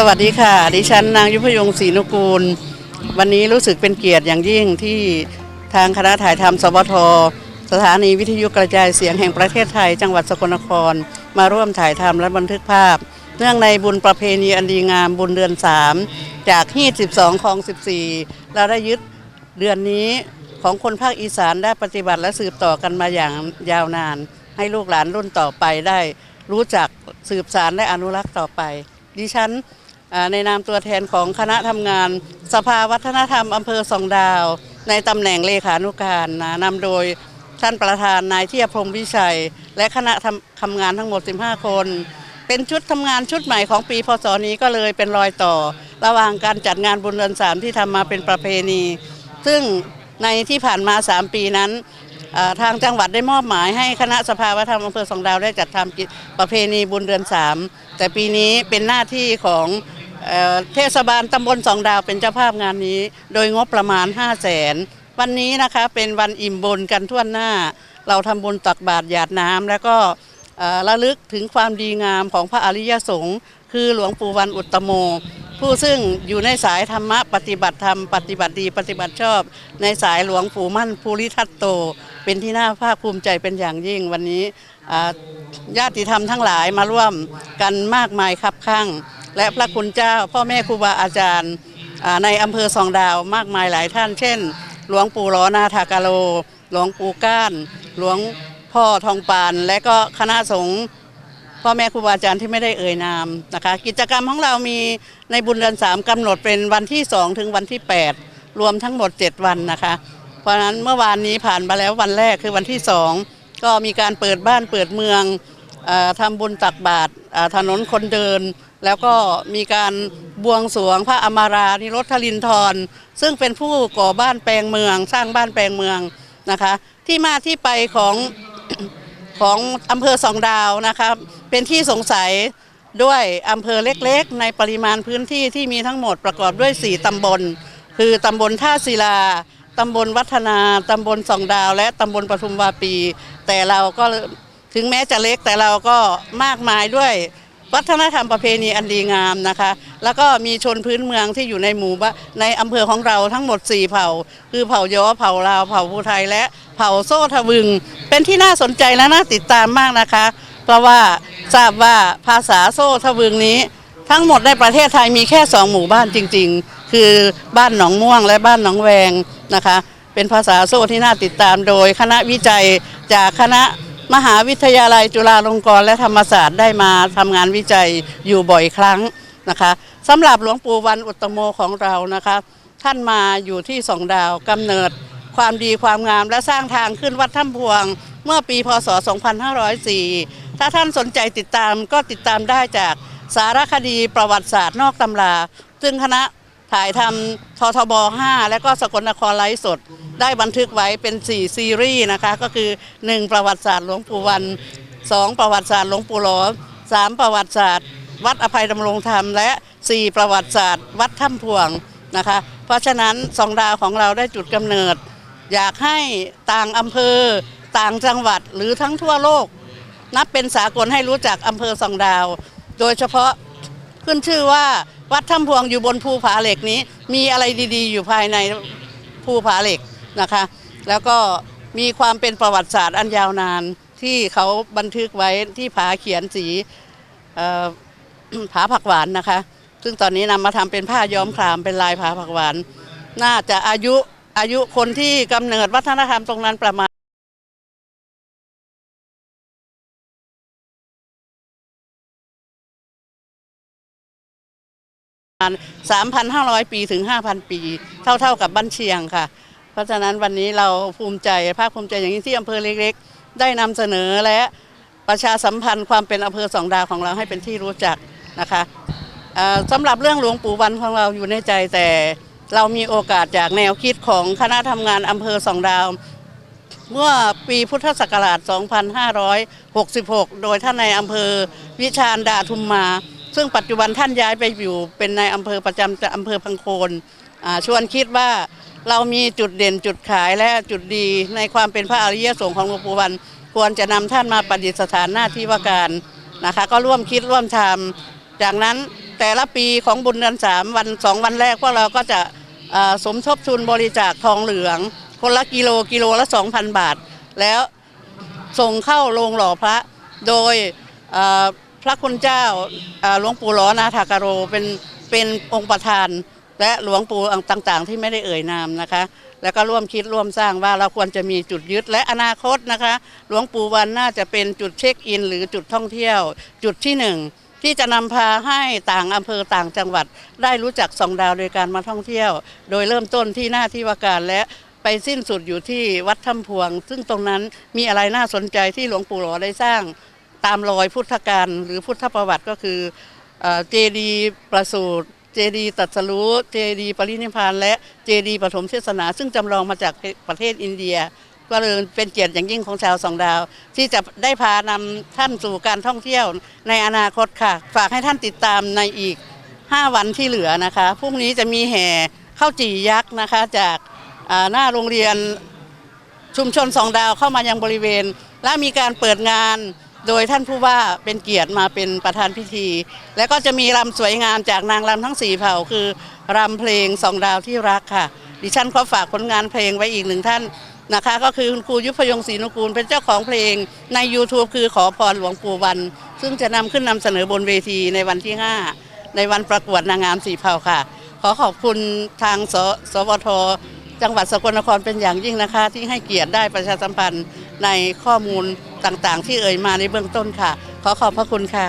สวัสดีค่ะ ดิฉันนางยุพยงศรีนุกูล วันนี้รู้สึกเป็นเกียรติอย่างยิ่งที่ทางคณะถ่ายทำสบทสถานีวิทยุกระจายเสียงแห่งประเทศไทย จังหวัดสกลนคร มาร่วมถ่ายทำและบันทึกภาพ เนื่องในบุญประเพณีอันดีงามบุญเดือน 3 จากฮีด12ของ 14 เราได้ยึดเดือนนี้ของคนภาคอีสานได้ปฏิบัติและสืบต่อกันมาอย่างยาวนาน ให้ลูกหลานรุ่นต่อไปได้รู้จักสืบสารและอนุรักษ์ต่อไป ดิฉัน ในนามตัวแทนของคณะทำงาน สภาวัฒนธรรมอำเภอสองดาว ในตำแหน่งเลขานุการนะนำโดยท่านประธานนายเทียพรมวิชัย และคณะทำทำงานทั้งหมด 15 คน เป็นชุดทำงานชุดใหม่ของปีพศนี้ก็เลยเป็นรอยต่อ ระหว่างการจัดงานบุญเดือนสามที่ทำมาเป็นประเพณี ซึ่งในที่ผ่านมา 3 ปีนั้นทางจังหวัดได้มอบหมายให้คณะสภาวัฒนธรรมอำเภอสองดาวได้จัดทำประเพณีบุญเดือนสามแต่ปีนี้เป็นหน้าที่ของ เอ่อเทศบาลตำบลสองดาวเป็นเจ้าภาพงานนี้ โดยงบประมาณ 5 0 0แสนวันนี้นะคะเป็นวันอิ่มบุญกันทั่วหน้า เราทำบุญตักบาตรหยาดน้ำแล้วก็เอ่อระลึกถึงความดีงามของพระอริยสงฆ์คือหลวงปู่วันอุตตโม ผู้ซึ่งอยู่ในสายธรรมะปฏิบัติธรรมปฏิบัติดีปฏิบัติชอบ ในสายหลวงปู่มั่นภูริทัตโต เป็นที่น่าภาคภูมิใจเป็นอย่างยิ่งวันนี้อ่าญาติธรรมทั้งหลายมาร่วมกันมากมายครับข้าง และพระคุณเจ้า พ่อแม่ครูบาอาจารย์ในอำเภอสองดาวมากมายหลายท่าน เช่น หลวงปู่หลอนาทากาโล หลวงปู่ก้าน หลวงพ่อทองปาน และก็คณะสงฆ์พ่อแม่ครูบาอาจารย์ที่ไม่ได้เอ่ยนามนะคะ กิจกรรมของเรามีในบุญเดือนสามกำหนดเป็นวันที่2ถึงวันที่ 8 รวมทั้งหมด 7 วันนะคะ เพราะฉะนั้นเมื่อวานนี้ผ่านมาแล้ววันแรกคือวันที่2ก็มีการเปิดบ้านเปิดเมืองออทำบุญตักบาตรถนนคนเดิน แล้วก็มีการบวงสรวงพระอมารานิรธลินทรซึ่งเป็นผู้ก่อบ้านแปลงเมือง สร้างบ้านแปลงเมืองนะคะ ที่มาที่ไปของของอำเภอสองดาวนะครับเป็นที่สงสัยด้วยอำเภอเล็กๆ ในปริมาณพื้นที่ที่มีทั้งหมดประกอบด้วย 4 ตำบล คือตำบลท่าศิลา ตำบลวัฒนา ตำบลสองดาว และตำบลปทุมวาปี แต่เราก็ถึงแม้จะเล็กแต่เราก็มากมายด้วย วัฒนธรรมประเพณีอันดีงามนะคะ แล้วก็มีชนพื้นเมืองที่อยู่ในหมู่บ้านในอำเภอของเราทั้งหมด 4 เผ่า คือเผ่าย้อเผ่าลาวเผ่าภูไทยและเผ่าโซ่ทวึง เป็นที่น่าสนใจและน่าติดตามมากนะคะ เพราะว่าทราบว่าภาษาโซ่ทวึงนี้ ทั้งหมดในประเทศไทยมีแค่สองหมู่บ้านจริง ๆ คือบ้านหนองม่วงและบ้านหนองแวงนะคะ เป็นภาษาโซ่ที่น่าติดตามโดยคณะวิจัยจากคณะ มหาวิทยาลัยจุฬาลงกรณ์และธรรมศาสตร์ได้มาทำงานวิจัยอยู่บ่อยครั้งนะคะสำหรับหลวงปู่วันอุตโมของเรานะคะ ท่านมาอยู่ที่สองดาวกำเนิดความดีความงามและสร้างทางขึ้นวัดถ้ำพวง เมื่อปีพศ 2504 ถ้าท่านสนใจติดตามก็ติดตามได้จากสารคดีประวัติศาสตร์นอกตำราซึ่งคณะ ถ่ายทำททบ 5 และก็สกลนครไลฟ์สด ได้บันทึกไว้เป็น 4 ซีรีส์นะคะ ก็คือ 1 ประวัติศาสตร์หลวงปู่วัน 2 ประวัติศาสตร์หลวงปู่หลอ3ประวัติศาสตร์ วัดอภัยดำรงธรรม และ 4 ประวัติศาสตร์ วัดถ้ำพวงนะคะ เพราะฉะนั้นสองดาวของเราได้จุดกำเนิด อยากให้ต่างอำเภอ ต่างจังหวัดหรือทั้งทั่วโลก นับเป็นสากลให้รู้จักอำเภอสองดาว โดยเฉพาะ ขึ้นชื่อว่าวัดถ้ำพวงอยู่บนภูผาเหล็กนี้ มีอะไรดีๆ อยู่ภายในภูผาเหล็กนะคะ แล้วก็มีความเป็นประวัติศาสตร์อันยาวนานที่เขาบันทึกไว้ที่ผาเขียนสีผาผักหวานนะคะ ซึ่งตอนนี้นำมาทำเป็นผ้าย้อมครามเป็นลายผาผักหวาน น่าจะอายุอายุคนที่กำเนิดวัฒนธรรมตรงนั้นประมาณ 3,500 ปีถึง 5,000 ปี เท่าๆกับบ้านเชียงค่ะ เพราะฉะนั้นวันนี้เราภูมิใจภาคภูมิใจอย่างยิ่งที่อำเภอเล็กๆ ได้นำเสนอและประชาสัมพันธ์ความเป็นอำเภอสองดาวของเราให้เป็นที่รู้จักนะคะสำหรับเรื่องหลวงปู่วันของเราอยู่ในใจแต่เรามีโอกาสจากแนวคิดของคณะทำงานอำเภอสองดาว เมื่อปีพุทธศักราช 2566 โดยท่านในอำเภอวิชาญดาทุมมา ซึ่งปัจจุบันท่านย้ายไปอยู่เป็นในายอำเภอประจำอำเภอพังโคนอ่าชวนคิดว่าเรามีจุดเด่นจุดขายและจุดดีในความเป็นพระอริยสงฆ์ของหลวงปู่วัน ควรจะนำท่านมาประดิษฐานหน้าที่ว่าการนะคะ ก็ร่วมคิดร่วมทำจากนั้นแต่ละปีของบุญเดือนสามวันสองวันแรกพวกเราก็จะอ่อสมทบทุนบริจาคทองเหลือง คนละกิโลกิโลละ 2,000 บาท แล้วส่งเข้าโรงหล่อพระโดยเอ่อ ระคุณเจ้าหลวงปู่หลอนาถากโรเป็นเป็นองค์ประธาน และหลวงปู่ต่างๆ ที่ไม่ได้เอ่ยนามนะคะ แล้วก็ร่วมคิดร่วมสร้างว่าเราควรจะมีจุดยึดและอนาคตนะคะ หลวงปู่วันน่าจะเป็นจุดเช็คอิน หรือจุดท่องเที่ยว จุดที่หนึ่งที่จะนำพาให้ต่างอำเภอต่างจังหวัด ได้รู้จักสองดาวโดยการมาท่องเที่ยว โดยเริ่มต้นที่หน้าที่ว่าการและไปสิ้นสุดอยู่ที่วัดถ้ำพวง ซึ่งตรงนั้นมีอะไรน่าสนใจที่หลวงปู่หล่อได้สร้าง ตามรอยพุทธการหรือพุทธประวัติก็คือเจดีประสูตร เจดีตัดสรู้เจดีปรินิพาน และเจดีปฐมเทศนา ซึ่งจำลองมาจากประเทศอินเดีย ก็เลยเป็นเกียรติอย่างยิ่งของชาวสองดาว ที่จะได้พานำท่านสู่การท่องเที่ยวในอนาคตค่ะ ฝากให้ท่านติดตามในอีก 5 วันที่เหลือนะคะพรุ่งนี้จะมีแห่ข้าวจี่ยักษ์นะคะจากาหน้าโรงเรียนชุมชนสองดาวเข้ามายังบริเวณ และมีการเปิดงาน โดยท่านผู้ว่าเป็นเกียรติมาเป็นประธานพิธี และก็จะมีรำสวยงามจากนางรำทั้งสี่เผ่า คือรำเพลงสองดาวที่รักค่ะ ดิฉันขอฝากผลงานเพลงไว้อีกหนึ่งท่านนะคะ ก็คือคุณครูยุพยงศรีนุกูล เป็นเจ้าของเพลงใน YouTube คือขอพรหลวงปู่วัน ซึ่งจะนำขึ้นนำเสนอบนเวทีในวันที่ 5 ในวันประกวดนางงามสี่เผ่าค่ะ ขอขอบคุณทางสสวทจังหวัดสกลนครเป็นอย่างยิ่งนะคะ ที่ให้เกียรติได้ประชาสัมพันธ์ในข้อมูล ต่างๆ ที่เอ่ยมาในเบื้องต้นค่ะ ขอขอบพระคุณค่ะ